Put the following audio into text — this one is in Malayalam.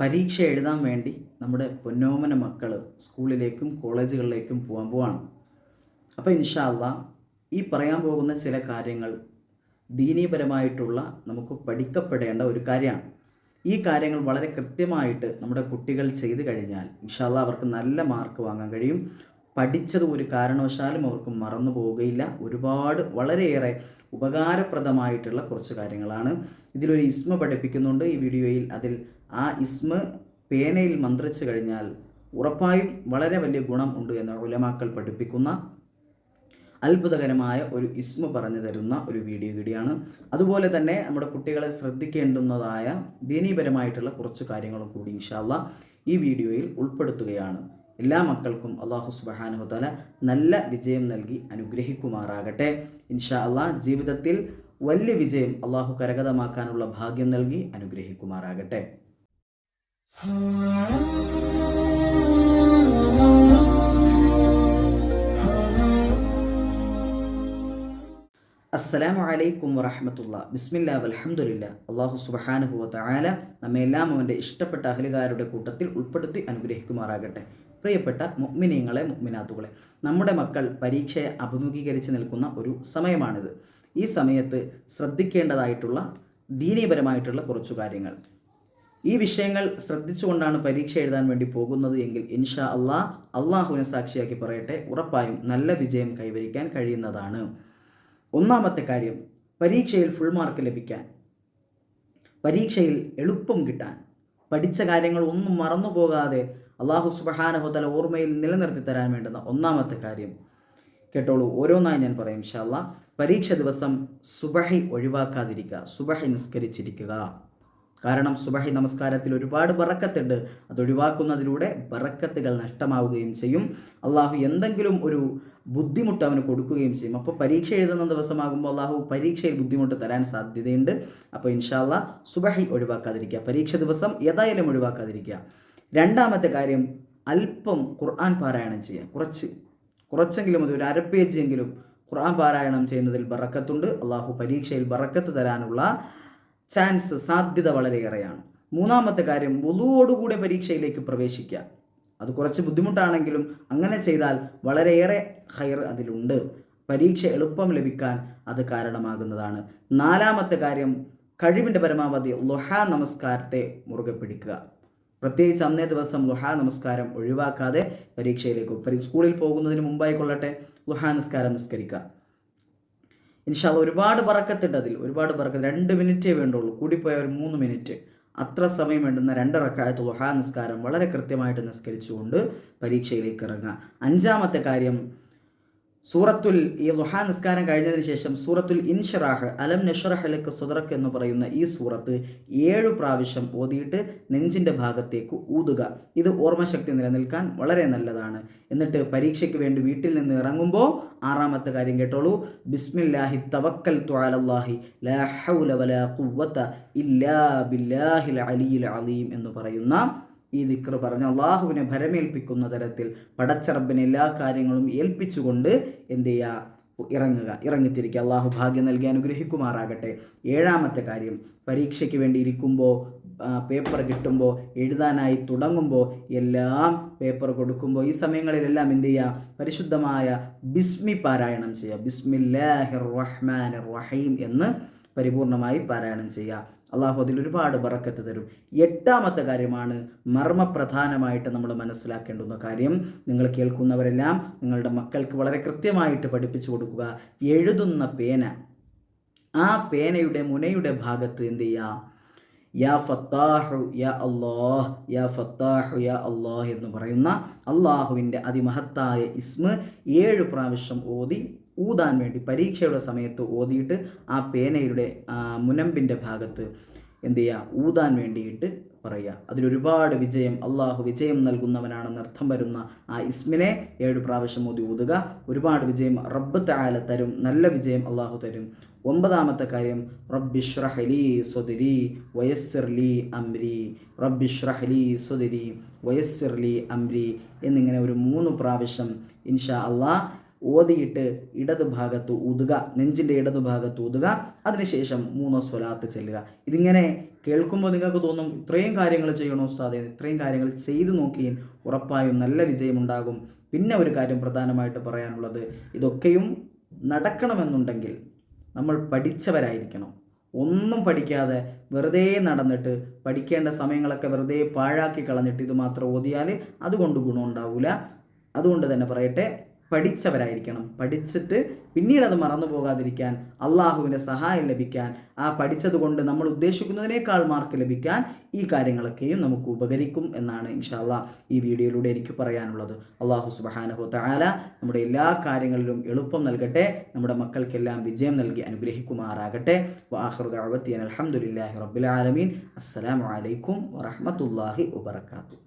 പരീക്ഷ എഴുതാൻ വേണ്ടി നമ്മുടെ പൊന്നോമന മക്കൾ സ്കൂളിലേക്കും കോളേജുകളിലേക്കും പോകാൻ പോവാണ്. അപ്പോൾ ഇൻഷാല്ല ഈ പറയാൻ പോകുന്ന ചില കാര്യങ്ങൾ ദീനീപരമായിട്ടുള്ള നമുക്ക് പഠിക്കപ്പെടേണ്ട ഒരു കാര്യമാണ്. ഈ കാര്യങ്ങൾ വളരെ കൃത്യമായിട്ട് നമ്മുടെ കുട്ടികൾ ചെയ്തു കഴിഞ്ഞാൽ ഇൻഷാല്ല അവർക്ക് നല്ല മാർക്ക് വാങ്ങാൻ കഴിയും. പഠിച്ചത് ഒരു കാരണവശാലും അവർക്ക് മറന്നു പോവുകയില്ല. ഒരുപാട് വളരെയേറെ ഉപകാരപ്രദമായിട്ടുള്ള കുറച്ച് കാര്യങ്ങളാണ്. ഇതിലൊരു ഇസ്മ പഠിപ്പിക്കുന്നുണ്ട്. ഈ വീഡിയോയിൽ അതിൽ ആ ഇസ്മ പേനയിൽ മന്ത്രിച്ചു കഴിഞ്ഞാൽ ഉറപ്പായും വളരെ വലിയ ഗുണം ഉണ്ട് എന്ന് ഉലമാക്കൾ പഠിപ്പിക്കുന്ന അത്ഭുതകരമായ ഒരു ഇസ്മ പറഞ്ഞു തരുന്ന ഒരു വീഡിയോ കൂടിയാണ്. അതുപോലെ തന്നെ നമ്മുടെ കുട്ടികളെ ശ്രദ്ധിക്കേണ്ടുന്നതായ ദീനീപരമായിട്ടുള്ള കുറച്ച് കാര്യങ്ങളും കൂടി ഇൻഷാല്ല ഈ വീഡിയോയിൽ ഉൾപ്പെടുത്തുകയാണ്. എല്ലാ മക്കൾക്കും അള്ളാഹു സുബഹാനുഹുത്തല നല്ല വിജയം നൽകി അനുഗ്രഹിക്കുമാറാകട്ടെ. ഇൻഷാ അള്ളാഹ് ജീവിതത്തിൽ വലിയ വിജയം അള്ളാഹു കരഗതമാക്കാനുള്ള ഭാഗ്യം നൽകി അനുഗ്രഹിക്കുമാറാകട്ടെ. അസ്സലാമു അലൈക്കും വറഹമത്തുള്ള ബിസ്മില്ലാ വലഹമുല്ല അള്ളാഹു സുബഹാനുഹു തആല നമ്മെല്ലാം അവന്റെ ഇഷ്ടപ്പെട്ട അഹലുകാരുടെ കൂട്ടത്തിൽ ഉൾപ്പെടുത്തി അനുഗ്രഹിക്കുമാറാകട്ടെ. പ്രിയപ്പെട്ട മുഅ്മിനീങ്ങളെ മുഗ്മിനാത്തുകളെ നമ്മുടെ മക്കൾ പരീക്ഷയെ അഭിമുഖീകരിച്ച് നിൽക്കുന്ന ഒരു സമയമാണിത്. ഈ സമയത്ത് ശ്രദ്ധിക്കേണ്ടതായിട്ടുള്ള ദീനീപരമായിട്ടുള്ള കുറച്ചു കാര്യങ്ങൾ. ഈ വിഷയങ്ങൾ ശ്രദ്ധിച്ചുകൊണ്ടാണ് പരീക്ഷ എഴുതാൻ വേണ്ടി പോകുന്നത് എങ്കിൽ ഇൻഷാ അള്ളാഹ് അള്ളാഹുവിനെ സാക്ഷിയാക്കി പറയട്ടെ ഉറപ്പായും നല്ല വിജയം കൈവരിക്കാൻ കഴിയുന്നതാണ്. ഒന്നാമത്തെ കാര്യം പരീക്ഷയിൽ ഫുൾ മാർക്ക് ലഭിക്കാൻ പരീക്ഷയിൽ എളുപ്പം കിട്ടാൻ പഠിച്ച കാര്യങ്ങൾ ഒന്നും മറന്നു പോകാതെ അള്ളാഹു സുബഹാനഹുതല ഓർമ്മയിൽ നിലനിർത്തി തരാൻ വേണ്ടുന്ന ഒന്നാമത്തെ കാര്യം കേട്ടോളൂ. ഓരോന്നായി ഞാൻ പറയും ഇൻഷാല്ല പരീക്ഷ ദിവസം സുബഹി ഒഴിവാക്കാതിരിക്കുക സുബഹി നിസ്കരിച്ചിരിക്കുക. കാരണം സുബഹി നമസ്കാരത്തിൽ ഒരുപാട് ബറക്കത്തുണ്ട്. അത് ഒഴിവാക്കുന്നതിലൂടെ ബറക്കത്തുകൾ നഷ്ടമാവുകയും ചെയ്യും. അള്ളാഹു എന്തെങ്കിലും ഒരു ബുദ്ധിമുട്ട് അവന് കൊടുക്കുകയും ചെയ്യും. അപ്പോൾ പരീക്ഷ എഴുതുന്ന ദിവസമാകുമ്പോൾ അള്ളാഹു പരീക്ഷയിൽ ബുദ്ധിമുട്ട് തരാൻ സാധ്യതയുണ്ട്. അപ്പോൾ ഇൻഷാല്ല സുബഹി ഒഴിവാക്കാതിരിക്കുക. പരീക്ഷ ദിവസം ഏതായാലും ഒഴിവാക്കാതിരിക്കുക. രണ്ടാമത്തെ കാര്യം അല്പം ഖുർആൻ പാരായണം ചെയ്യുക കുറച്ച്. കുറച്ചെങ്കിലും അത് ഒരു അരപ്പേജ് എങ്കിലും ഖുർആൻ പാരായണം ചെയ്യുന്നതിൽ ബറക്കത്തുണ്ട്. അള്ളാഹു പരീക്ഷയിൽ ബറക്കത്ത് തരാനുള്ള ചാൻസ് സാധ്യത വളരെയേറെയാണ്. മൂന്നാമത്തെ കാര്യം വുളുവോടുകൂടെ പരീക്ഷയിലേക്ക് പ്രവേശിക്കുക. അത് കുറച്ച് ബുദ്ധിമുട്ടാണെങ്കിലും അങ്ങനെ ചെയ്താൽ വളരെയേറെ ഹയർ അതിലുണ്ട്. പരീക്ഷ എളുപ്പം ലഭിക്കാൻ അത് കാരണമാകുന്നതാണ്. നാലാമത്തെ കാര്യം കഴിവിന്റെ പരമാവധി ലൊഹ നമസ്കാരത്തെ മുറുകെ പിടിക്കുക പ്രത്യേകിച്ച് അന്നേ ദിവസം ലുഹാ നമസ്കാരം ഒഴിവാക്കാതെ പരീക്ഷയിലേക്ക് പരി സ്കൂളിൽ പോകുന്നതിന് മുമ്പായി കൊള്ളട്ടെ. ലുഹാ നമസ്കാരം നിസ്കരിക്കുക ഇൻഷാൽ ഒരുപാട് പറക്കത്തുണ്ട് അതിൽ. ഒരുപാട് പറക്കത്ത്. രണ്ട് മിനിറ്റേ വേണ്ടുള്ളൂ. കൂടിപ്പോയ ഒരു മൂന്ന് മിനിറ്റ്. അത്ര സമയം വേണ്ടുന്ന രണ്ട് റക്കായത്ത് ലുഹാ നിസ്കാരം വളരെ കൃത്യമായിട്ട് നിസ്കരിച്ചുകൊണ്ട് പരീക്ഷയിലേക്ക് ഇറങ്ങുക. അഞ്ചാമത്തെ കാര്യം സൂറത്തുൽ ഈ ലുഹാ നിസ്കാരം കഴിഞ്ഞതിന് ശേഷം സൂറത്തുൽ ഇൻഷറാഹ് അലം നഷറഹലക്ക് സുദറക്ക് എന്ന് പറയുന്ന ഈ സൂറത്ത് ഏഴു പ്രാവശ്യം ഓതിയിട്ട് നെഞ്ചിന്റെ ഭാഗത്തേക്ക് ഊതുക. ഇത് ഓർമ്മശക്തി നിലനിൽക്കാൻ വളരെ നല്ലതാണ്. എന്നിട്ട് പരീക്ഷയ്ക്ക് വേണ്ടി വീട്ടിൽ നിന്ന് ഇറങ്ങുമ്പോൾ ആറാമത്തെ കാര്യം കേട്ടോളൂ. ബിസ്മില്ലാഹി തവക്കൽ തുഅലല്ലാഹി ലാ ഹൗല വലാ ഇല്ലാ ബില്ലാഹിൽ അലീം എന്ന് പറയുന്ന ഈ ദിക്ർ പറഞ്ഞ് അള്ളാഹുവിനെ ഭരമേൽപ്പിക്കുന്ന തരത്തിൽ പടച്ചറബിന് എല്ലാ കാര്യങ്ങളും ഏൽപ്പിച്ചുകൊണ്ട് എന്ത് ചെയ്യുക ഇറങ്ങുക ഇറങ്ങിത്തിരിക്കുക. അള്ളാഹു ഭാഗ്യം നൽകി അനുഗ്രഹിക്കുമാറാകട്ടെ. ഏഴാമത്തെ കാര്യം പരീക്ഷയ്ക്ക് വേണ്ടി ഇരിക്കുമ്പോൾ പേപ്പർ കിട്ടുമ്പോൾ എഴുതാനായി തുടങ്ങുമ്പോൾ എല്ലാം പേപ്പർ കൊടുക്കുമ്പോൾ ഈ സമയങ്ങളിലെല്ലാം എന്ത് ചെയ്യുക പരിശുദ്ധമായ ബിസ്മി പാരായണം ചെയ്യുക. ബിസ്മില്ലാഹിർ റഹ്മാൻ റഹീം എന്ന് പരിപൂർണമായി പാരായണം ചെയ്യുക. അള്ളാഹു അതിൽ ഒരുപാട് ബറക്കത്ത് തരും. എട്ടാമത്തെ കാര്യമാണ് മർമ്മപ്രധാനമായിട്ട് നമ്മൾ മനസ്സിലാക്കേണ്ടുന്ന കാര്യം. നിങ്ങൾ കേൾക്കുന്നവരെല്ലാം നിങ്ങളുടെ മക്കൾക്ക് വളരെ കൃത്യമായിട്ട് പഠിപ്പിച്ചു കൊടുക്കുക. എഴുതുന്ന പേന. ആ പേനയുടെ മുനയുടെ ഭാഗത്ത് എന്ത് ചെയ്യുക? യാ ഫത്താഹു യാ അള്ളാഹ് യാ ഫത്താഹു യാ അള്ളാഹ് എന്ന് പറയുന്ന അള്ളാഹുവിന്റെ അതിമഹത്തായ ഇസ്മ ഏഴ് പ്രാവശ്യം ഓതി ഊതാൻ വേണ്ടി പരീക്ഷയുടെ സമയത്ത് ഓതിയിട്ട് ആ പേനയുടെ മുനമ്പിന്റെ ഭാഗത്ത് എന്ത് ചെയ്യുക? ഊതാൻ വേണ്ടിയിട്ട് പറയുക. അതിലൊരുപാട് വിജയം അള്ളാഹു വിജയം നൽകുന്നവനാണെന്ന് അർത്ഥം വരുന്ന ആ ഇസ്മിനെ ഏഴ് പ്രാവശ്യം ഓതി ഊതുക ഒരുപാട് വിജയം റബ്ബ് താല തരും നല്ല വിജയം അള്ളാഹു തരും. ഒമ്പതാമത്തെ കാര്യം റബ്ബിഷ്റഹലി സ്വദരി വയസ്സിർലി അംരി. റബ്ബിഷ്റഹലി സ്വദരി വയസ്സിർലി അംരി എന്നിങ്ങനെ ഒരു മൂന്ന് പ്രാവശ്യം ഇൻഷാ അള്ളാഹ് ഓതിയിട്ട് ഇടതുഭാഗത്ത് ഊതുക നെഞ്ചിന്റെ ഇടതുഭാഗത്ത് ഊതുക അതിനുശേഷം മൂന്നോ സ്വലാത്ത് ചെല്ലുക. ഇതിങ്ങനെ കേൾക്കുമ്പോൾ നിങ്ങൾക്ക് തോന്നും ഇത്രയും കാര്യങ്ങൾ ചെയ്യണോ ഉസ്താദെ? ഇത്രയും കാര്യങ്ങൾ ചെയ്തു നോക്കിയും ഉറപ്പായും നല്ല വിജയമുണ്ടാകും. പിന്നെ ഒരു കാര്യം പ്രധാനമായിട്ട് പറയാനുള്ളത് ഇതൊക്കെയും നടക്കണമെന്നുണ്ടെങ്കിൽ നമ്മൾ പഠിച്ചവരായിരിക്കണം. ഒന്നും പഠിക്കാതെ വെറുതെ നടന്നിട്ട് പഠിക്കേണ്ട സമയങ്ങളൊക്കെ വെറുതെ പാഴാക്കി കളഞ്ഞിട്ട് ഇത് മാത്രം ഓതിയാൽ അതുകൊണ്ട് ഗുണമുണ്ടാവില്ല അതുകൊണ്ട് തന്നെ പറയട്ടെ പഠിച്ചവരായിരിക്കണം. പഠിച്ചിട്ട് പിന്നീട് അത് മറന്നു പോകാതിരിക്കാൻ അള്ളാഹുവിന്റെ സഹായം ലഭിക്കാൻ ആ പഠിച്ചത് കൊണ്ട് നമ്മൾ ഉദ്ദേശിക്കുന്നതിനേക്കാൾ മാർക്ക് ലഭിക്കാൻ ഈ കാര്യങ്ങളൊക്കെയും നമുക്ക് ഉപകരിക്കും എന്നാണ് ഇൻഷാല്ല ഈ വീഡിയോയിലൂടെ എനിക്ക് പറയാനുള്ളത്. അള്ളാഹു സുബഹാനഹു താല നമ്മുടെ എല്ലാ കാര്യങ്ങളിലും എളുപ്പം നൽകട്ടെ നമ്മുടെ മക്കൾക്കെല്ലാം വിജയം നൽകി അനുഗ്രഹിക്കുമാറാകട്ടെ. വാഹൃദാവത്തിയൻ അലഹമുല്ലാഹി റബുലാലമീൻ അസ്സലാമലൈക്കും വറഹമത്തല്ലാഹി വബർക്കാത്തു